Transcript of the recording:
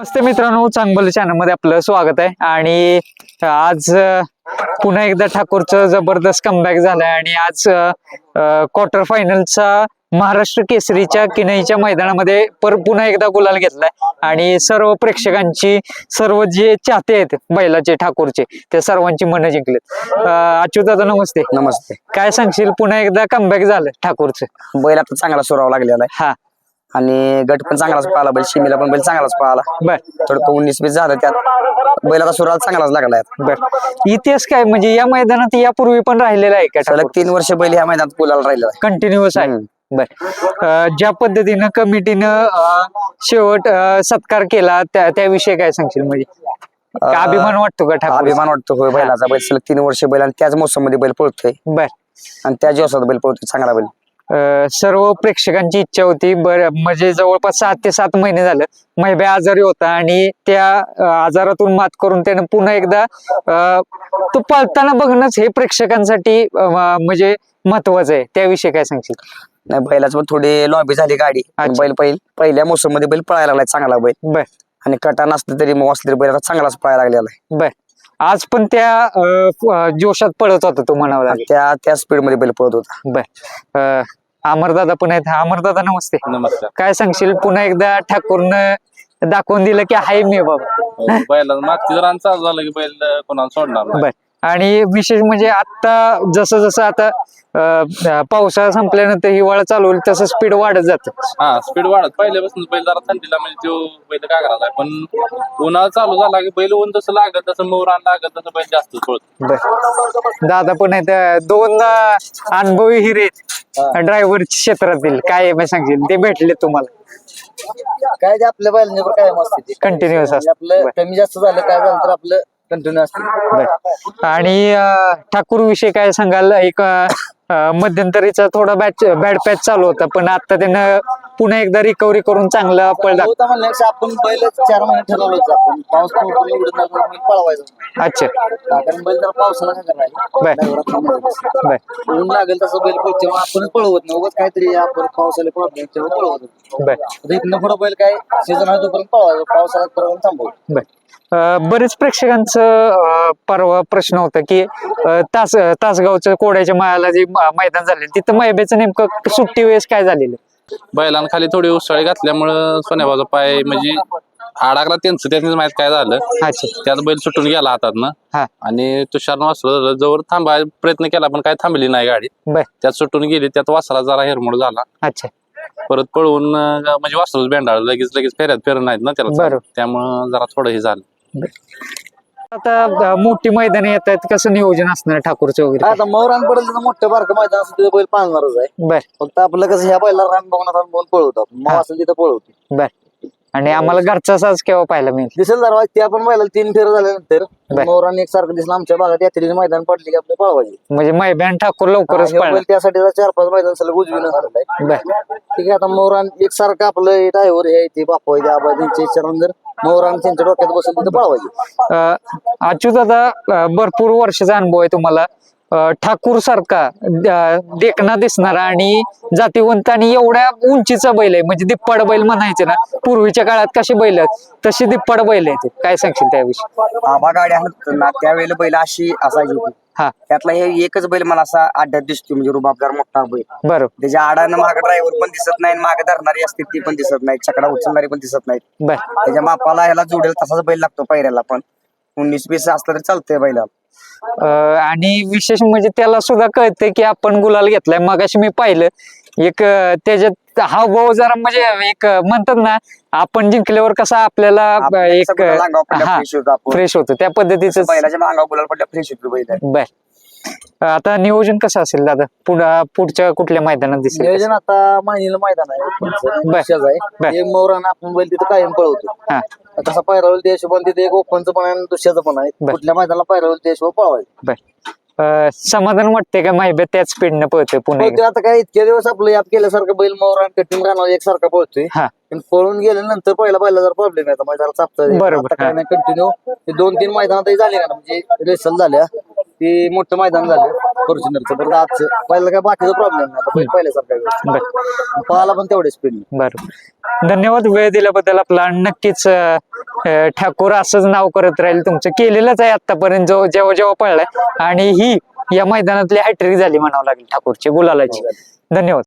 नमस्ते मित्रांनो चांगलं चॅनलमध्ये आपलं स्वागत आहे. आणि आज पुन्हा एकदा ठाकूरचं जबरदस्त कमबॅक झालंय आणि आज क्वार्टर फायनलचा महाराष्ट्र केसरीच्या किनईच्या मैदानामध्ये पर पुन्हा एकदा गुलाल घेतलाय. आणि सर्व प्रेक्षकांची सर्व जे चाहते आहेत बैलाचे ठाकूरचे त्या सर्वांची मनं जिंकलेत. दादा नमस्ते. नमस्ते. काय सांगशील पुन्हा एकदा कमबॅक झालं ठाकूरचं? बैल आता चांगला सुरावा लागलेला आहे. हा. आणि गट पण चांगलाच पळाला बैल शिमीला पण बैल चांगलाच पळाला बर. थोडं उन्नीस बीस झालं त्यात बैल आता सुराला चांगलाच लागलाय बर. इतिहास काय म्हणजे या मैदानात यापूर्वी पण राहिलेला आहे का सलग तीन वर्ष बैल ह्या मैदानात पुलाला राहिलेला आहे. कंटिन्युअस आहे. बर. ज्या पद्धतीनं कमिटीनं शेवट सत्कार केला त्या त्याविषयी काय सांगशील म्हणजे? का अभिमान वाटतो का ठाकूर अभिमान वाटतो होय बैलाचा. बैल सलग तीन वर्ष बैल आणि त्याच मोसममध्ये बैल पळतोय. बर. आणि त्याच दिवसात बैल पळतोय चांगला बैल. सर्व प्रेक्षकांची इच्छा होती. बर म्हणजे जवळपास सात ते सात महिने झालं. महिबे आजारी होता आणि त्या आजारातून मात करून त्यानं पुन्हा एकदा तो पळताना बघणंच हे प्रेक्षकांसाठी म्हणजे महत्वाचं आहे. त्याविषयी काय सांगशील? नाही बैलाच पण थोडी लॉबी झाली गाडी. आणि. बैल पहिल पहिल्या मोसममध्ये बैल पळायला लागलाय चांगला बैल. बर. आणि कटा नसलं तरी मग असलं तरी बैल आता चांगलाच पळायला लागलेला आहे. बर. आज पण त्या अं, जोशात पळत होता तो म्हणावा लागेल. त्या त्या स्पीडमध्ये बैल पळत होता. बर. अमरदादा पण आहेत. अमरदादा नमस्ते. नमस्कार. काय सांगशील? पुन्हा एकदा ठाकूरनं दाखवून दिलं की हाय मी बाबा. बैला मागची जर चालू झालं की बैल कोणाला सोडणार नाही. बर. आणि विशेष म्हणजे आता जसं जसं आता पावसाळा संपल्यानंतर हिवाळा चालू होईल तसं स्पीड वाढत जात. हा स्पीड वाढत. पहिल्यापासून बैल जरा थंडीला म्हणजे तो बैल काय करायचा पण उन्हाळा चालू झाला की बैल ऊन तसं लागत तसं मोरान लागत तसं बैल जास्त पळत. दादा पण आहेत अं, दोन अं, अनुभवी हिरे ड्रायव्हर क्षेत्रातील काय आहे मी सांगशील? ते भेटले तुम्हाला. काय ते आपल्या बैलांवर काय मस्त कंटिन्युअस असत. आपलं कमी जास्त झालं काय झालं तर आपलं कंटिन्यू आणि ठाकूर विषयी काय सांगाल? एक मध्यंतरीचा थोडा बॅच बॅड पॅच चालू होता पण आता त्यानं पुन्हा एकदा रिकव्हरी करून चांगला पळ दाख- होता म्हणण्यापेक्षा आपण बैल चार महिने ठरवलं होतं आपण. पाऊस बैल पळवायचं. अच्छा. कारण बैल जरा पावसाला काय बर. करायला बर ऊन लागेल तसं बैल पळतो तेव्हा आपण पळवत नाही. उगाच काहीतरी आपण पावसाला प्रॉब्लेम तेव्हा पळवत होतो. बर आता इथनं पुढं बैल काय सीझन आहे तोपर्यंत पळवायचं. पावसाळ्यात पर्यंत थांबवतो बर अं, बरेच प्रेक्षकांचं अं, परवा प्रश्न होता की अं, तास तासगावचं कोड्याच्या मायाला जे म- मैदान झालेलं तिथं मैबेचं नेमकं सुट्टी वेळेस काय झालेलं? बैलांना खाली थोडी उसळी घातल्यामुळं सोन्याबाचा पाय म्हणजे आडाकला त्यांचं त्यांनीच माहीत काय झालं. अच्छा. त्यात बैल सुटून गेला हातातनं. हा. आणि तुषार वासर जवळ थांबाय प्रयत्न केला पण काय थांबली नाही गाडी. बर. त्यात सुटून गेली त्यात वासरा जरा हेरमोड झाला. अच्छा. परत पळवून अं, म्हणजे वासरूच बेंडाळ लगेच लगेच फेऱ्यात फेरत नाहीत ना त्याला. बरोबर. त्यामुळं जरा थोडं हे झालं. आता मोठी मैदान येत आहेत. कसं नियोजन असणार ठाकूरचं वगैरे? आता मौरान पडेल मोठं बारकं मैदान असं तिथं बैल पाळणारच आहे. बर. फक्त आपलं कसं ह्या बैला रान बघून रान बघून पळवतो मग. असं तिथं पळवतो बर. आणि आम्हाला घरचा साज केव्हा पाहायला मिळेल? दिसेल जरा त्या पण बैला तीन फेर झाल्यानंतर बर. मोरान एक सारखं दिसलं आमच्या भागात यात्रेचे मैदान पडले की आपले पळवायचे. म्हणजे मैबॅन ठाकूर लवकरच ह्यो पळणार. बैल त्यासाठी जरा चार पाच मैदान सलग उजवीनं झालेलं आहे बर. ठीक आहे आता मोरान एक सारखं आपलं ड्रायव्हर हे ते बापू आहे ते आबा त्यांच्या इच्छानं जर मोरान त्यांच्या डोक्यात बसून तिथं पळवायचे. अच्युत दादा अं, भरपूर वर्षाचा अनुभव आहे तुम्हाला. ठाकूर सारखा द- देखणा दिसणारा आणि जातीवंत आणि एवढ्या उंचीचा बैल आहे. म्हणजे दिप्पाड बैल म्हणायचे ना पूर्वीच्या काळात कसे बैल आहेत तशी दिप्पाड बैल आहेत. काय सांगशील त्याविषयी? आबा गाडी आणत ना त्यावेळेला बैल अशी असायची होती. हा. त्यातला हे एकच बैल मला असा अड्ड्यात दिसतो म्हणजे रुबाबदार मोठा बैल. बरोबर त्याच्या आडानं मागे ड्रायव्हर पण दिसत नाही मागे धरणारी असते ती पण दिसत नाही चकडा उचलणारी पण दिसत नाही. बर. त्याच्या मापाला ह्याला जोडेल तसाच बैल लागतो पायऱ्याला पण. उन्नीस बीस असलं तरी चालतंय बैला अं, आणि विशेष म्हणजे त्याला सुद्धा कळतंय की आपण गुलाल घेतलाय. मगाशी मी पाहिलं एक त्याच्यात हा भाऊ जरा म्हणजे एक म्हणतात ना आपण जिंकल्यावर कसा आपल्याला एक हा फ्रेश होतो त्या पद्धतीचं बर. आता नियोजन कसं असेल दादा? पुढं पुढच्या कुठल्या मैदानात दिसेल? नियोजन आता माहिनीला मैदान आहे. मोरान आपण बैल तिथं कायम पळवतो. तसा पायरावल त्या हिशोबाने तिथे एक ओपनचं पण आहे आणि दुसऱ्याचं पण आहे. बर. कुठल्या मैदानाला पायरावल त्या हिशोब पळवायचं बर. अं, समाधान वाटते का? माहिती त्याच स्पीडनं पळतोय पुन्हा पण ते आता काय इतके दिवस आपलं याप केल्यासारखं बैल मोरान कटिंग राहणार एकसारखा पळतोय. हा. पण पळून गेल्यानंतर पहिला पहिला जर प्रॉब्लेम येतो मैदानाला चापता बरोबर, आता काय नाही कंटिन्यू दोन तीन मैदानातही झाले का? ना म्हणजे रेसल झाल्या. ते मोठं मैदान झालं. फॉर्च्युनरचं बरं आजचं पहिलं काय बाकीचा प्रॉब्लेम नाही पहिल्यासारखा. बर. पळाला पण तेवढे स्पीड बरोबर धन्यवाद वेळ दिल्याबद्दल आपला नक्कीच ठाकूर असंच नाव करत राहील तुमचं. केलेलंच आहे आतापर्यंत जो जेव्हा जेव्हा पळलाय. आणि ही या मैदानातली हॅट्रिक झाली म्हणावं लागेल ठाकूरची गुलालाची धन्यवाद.